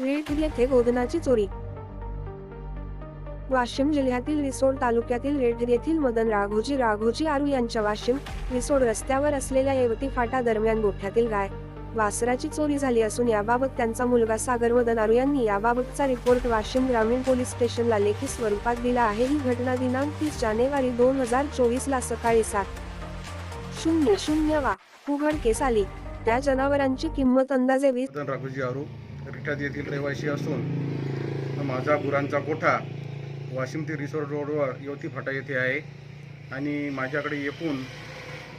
Red येथे गोधनाची चोरी. वाशिम जिल्ह्यातील रिसोड तालुक्यातील रेड येथील मदन राघोजी राघोजी आरू यांच्या वाशिम रिसोड रस्त्यावर असलेल्या येवती फाटा दरम्यान गोठ्यातील गाय वासराची चोरी झाली असून याबाबत त्यांचा मुलगा सागर मदन आरू यांनी याबाबतचा रिपोर्ट वाशिम ग्रामीण पोलीस स्टेशनला लेखी स्वरूपात दिला आहे. ही घटना दिनांक तीस जानेवारी दोन हजार चोवीस ला सकाळी सात शून्य शून्य वा उघडकेस आली. त्या जनावरांची किंमत अंदाजे वीस राघोजी आरू रिठात येथील रहिवासी असून माझा गुरांचा गोठा वाशिम ते रिसोर्ट रोडवर युवती फाटा येथे आहे आणि माझ्याकडे एकूण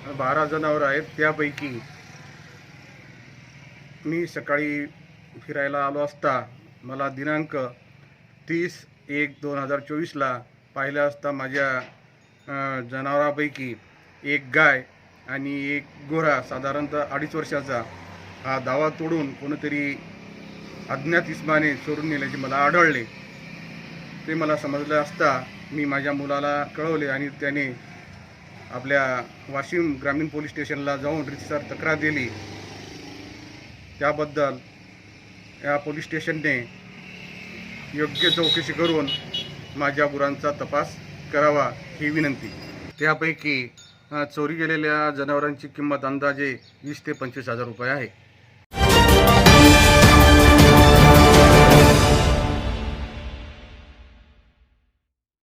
बारा जनावरं आहेत. त्यापैकी मी सकाळी फिरायला आलो असता मला दिनांक तीस एक दोन हजार चोवीसला पाहिलं असता माझ्या जनावरांपैकी एक गाय आणि एक गोरा साधारणतः अडीच वर्षाचा. हा दावा तोडून कोणीतरी अज्ञात इस्माने चोरून नेल्याचे मला आढळले. ते मला समजलं असता मी माझ्या मुलाला कळवले आणि त्याने आपल्या वाशिम ग्रामीण पोलीस स्टेशनला जाऊन रितसर तक्रार दिली. त्याबद्दल या पोलीस स्टेशनने योग्य चौकशी करून माझ्या गुरांचा तपास करावा ही विनंती. त्यापैकी चोरी गेलेल्या जनावरांची किंमत अंदाजे वीस ते पंचवीस हजार रुपये आहे.